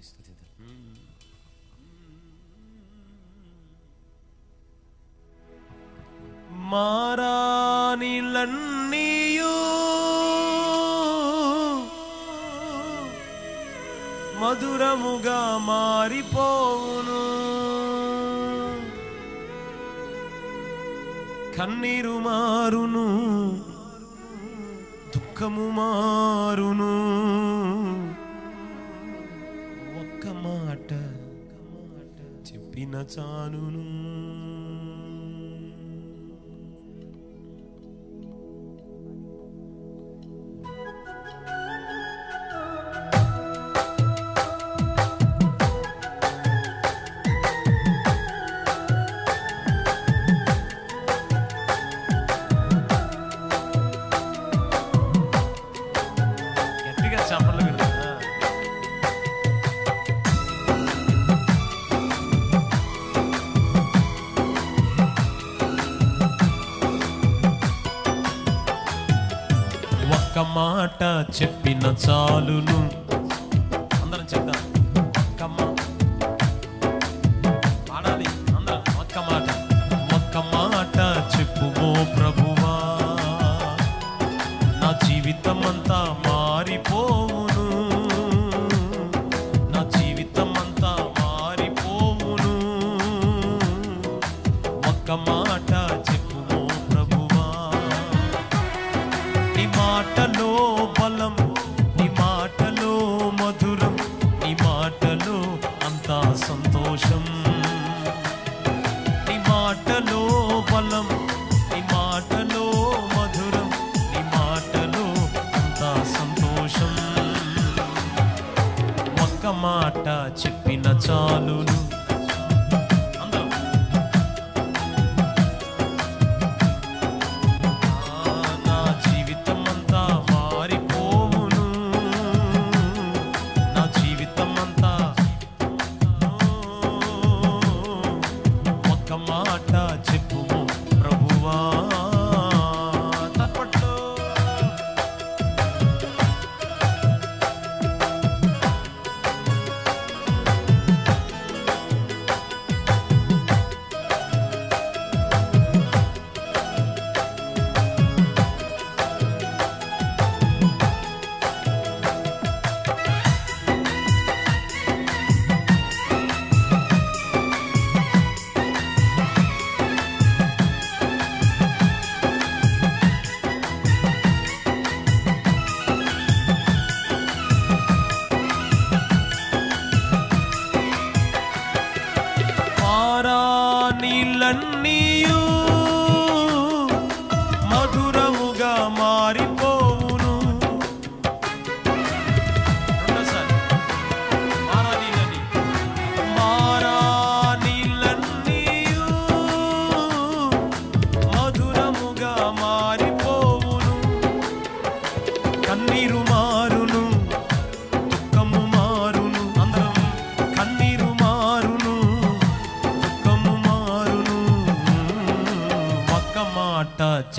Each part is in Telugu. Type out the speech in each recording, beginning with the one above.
ಪರಿಸ್ಥಿತಿದೆ മാറാനിലണ്ണിയോ మధురముగా మారిపోవును. కన్నీరు మారును దుఃఖము మారును. చెప్పిన చాలును మాట చెప్పిన చాలును. అందరం చెప్దాం. ఒక్క పాడాలి. అందరం. ఒక్క మాట. ఒక్క మాట చెప్పుమో ప్రభువా. నా జీవితం అంతా పంపిన చాలును.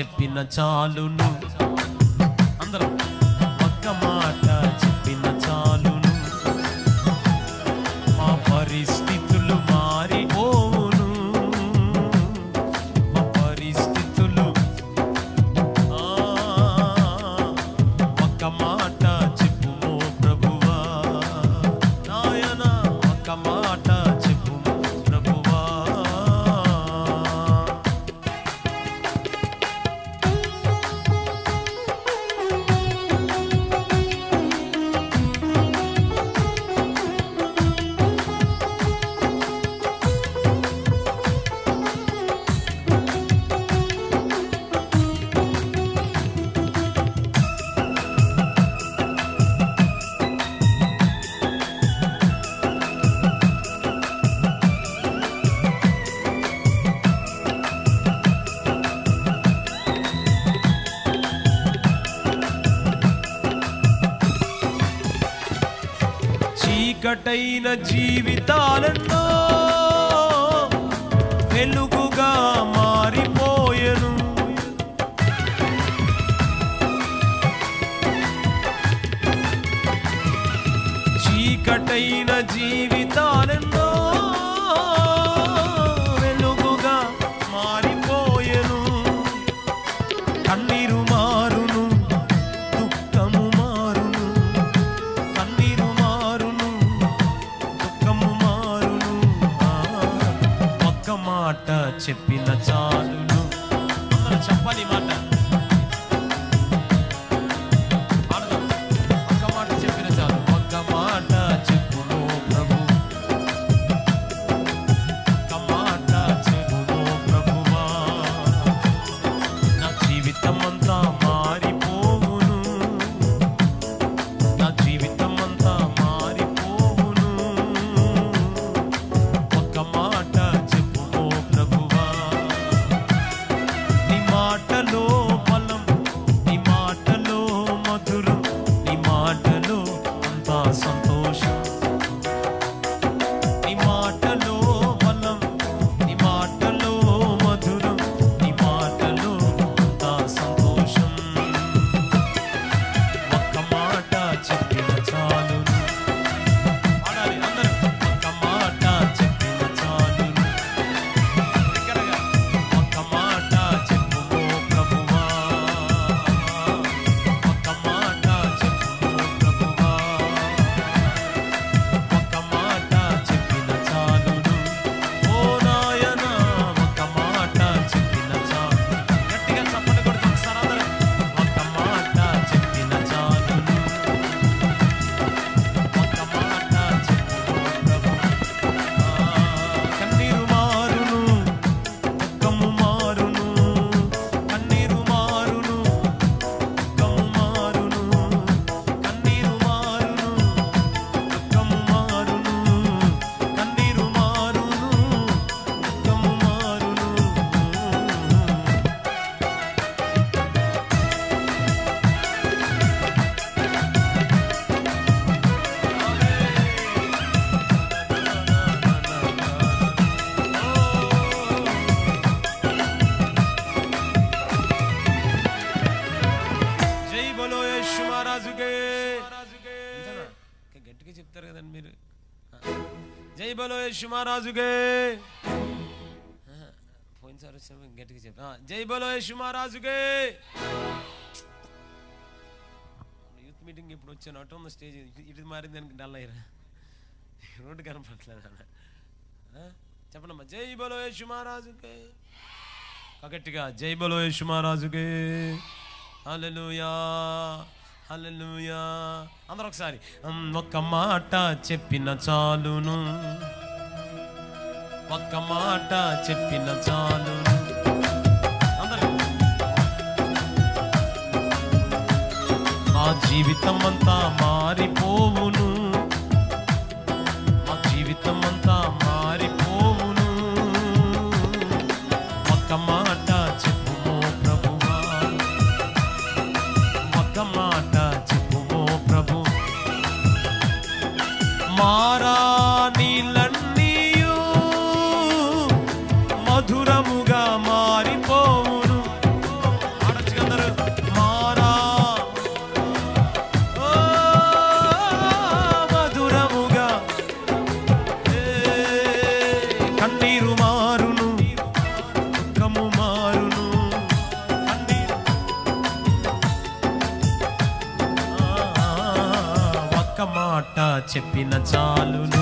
చెప్పిన చాలును. చీకటైన జీవితాలన్నో వెలుగుగా మారిపోయను. చీకటైన జీవితాలన్నో చెప్పిన చాలును. చెప్పని జై బలో యశుమారాజుగే పోయినసారి వచ్చాము గట్టిగా చెప్పా. జై బలో యశుమారాజుగే యూత్ మీటింగ్ ఇప్పుడు వచ్చాను. అటు ఉన్న స్టేజ్ ఇటు మారింది దానికి డల్ అయ్యారా. రోడ్డు కనపడలేదు చెప్పండమ్మా జై బలో యశుమారాజుకే గట్టిగా జై బలో యశుమారాజుకే అలలుయా హలలుయా అందరూ ఒకసారి ఒక్క మాట చెప్పిన చాలును. ఒక్క మాట చెప్పిన చాలును. ఆ మా జీవితం అంతా మారిపోవును. చెప్పిన చాలును.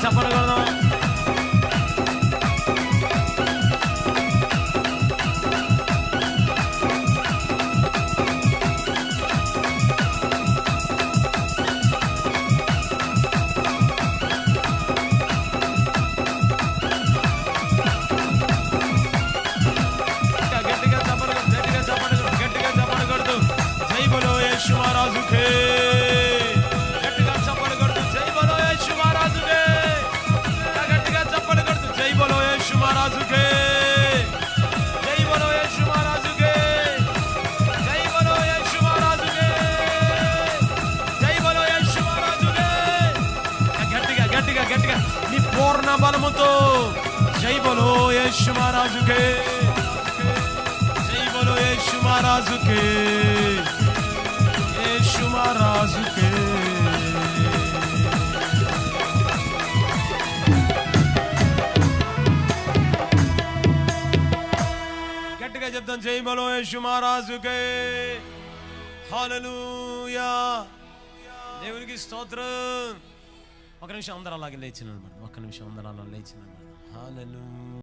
સફળ કરો ఆనందంతో జై బలో యేసు మహారాజుకే జై బలో యేసు మహారాజుకే యేసు మహారాజుకే గట్టిగా చెప్తాం జై బలో యేసు మహారాజుకే హల్లెలూయా దేవునికి స్తోత్రం ఒక నిమిషం అందరూ అలాగే లేచిన ఒక్క నిమిషం అందరూ అలా లేచిన హాలలు